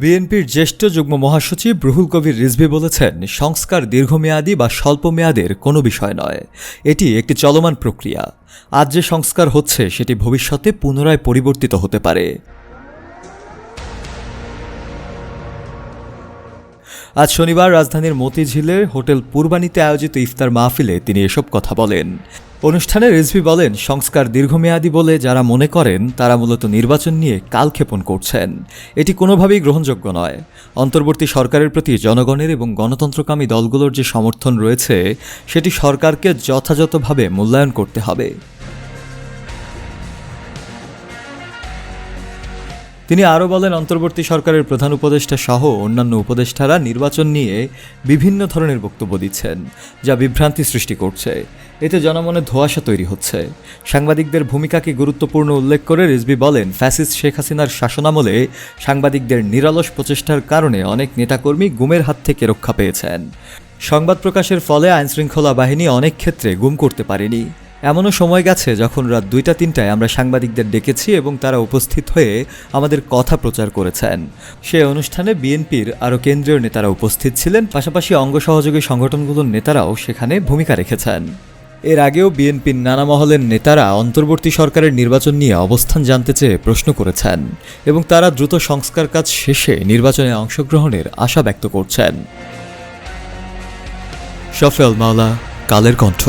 বিএনপির জ্যেষ্ঠ যুগ্ম মহাসচিব রুহুল কবির রিজভি বলেছেন, সংস্কার দীর্ঘমেয়াদী বা স্বল্প মেয়াদের কোনো বিষয় নয়। এটি একটি চলমান প্রক্রিয়া। আজ যে সংস্কার হচ্ছে, সেটি ভবিষ্যতে পুনরায় পরিবর্তিত হতে পারে। আজ শনিবার রাজধানীর মতিঝিলের হোটেল পূর্বানীতে আয়োজিত ইফতার মাহফিলে তিনি এসব কথা বলেন। অনুষ্ঠানে রিজভি বলেন, সংস্কার দীর্ঘমেয়াদী বলে যারা মনে করেন, তারা মূলত নির্বাচন নিয়ে কালক্ষেপণ করছেন। এটি কোনোভাবেই গ্রহণযোগ্য নয়। অন্তর্বর্তী সরকারের প্রতি জনগণের এবং গণতন্ত্রকামী দলগুলোর যে সমর্থন রয়েছে, সেটি সরকারকে যথাযথভাবে মূল্যায়ন করতে হবে। তিনি আরও বলেন, অন্তর্বর্তী সরকারের প্রধান উপদেষ্টা সহ অন্যান্য উপদেষ্টারা নির্বাচন নিয়ে বিভিন্ন ধরনের বক্তব্য দিচ্ছেন, যা বিভ্রান্তি সৃষ্টি করছে। এতে জনমনে ধোঁয়াশা তৈরি হচ্ছে। সাংবাদিকদের ভূমিকাকে গুরুত্বপূর্ণ উল্লেখ করে রিজবি বলেন, ফ্যাসিস্ট শেখ হাসিনার শাসনামলে সাংবাদিকদের নিরলস প্রচেষ্টার কারণে অনেক নেতাকর্মী গুমের হাত থেকে রক্ষা পেয়েছেন। সংবাদ প্রকাশের ফলে আইনশৃঙ্খলা বাহিনী অনেক ক্ষেত্রে গুম করতে পারেনি। এমনও সময় গেছে যখন রাত দুইটা, তিনটায় আমরা সাংবাদিকদের ডেকেছি এবং তারা উপস্থিত হয়ে আমাদের কথা প্রচার করেছেন। সে অনুষ্ঠানে বিএনপির আরও কেন্দ্রীয় নেতারা উপস্থিত ছিলেন, পাশাপাশি অঙ্গ সহযোগী সংগঠনগুলোর নেতারাও সেখানে ভূমিকা রেখেছেন। এর আগেও বিএনপির নানা মহলের নেতারা অন্তর্বর্তী সরকারের নির্বাচন নিয়ে অবস্থান জানতে চেয়ে প্রশ্ন করেছেন এবং তারা দ্রুত সংস্কার কাজ শেষে নির্বাচনে অংশগ্রহণের আশা ব্যক্ত করছেন। শফেল মাওলা, কালের কণ্ঠ।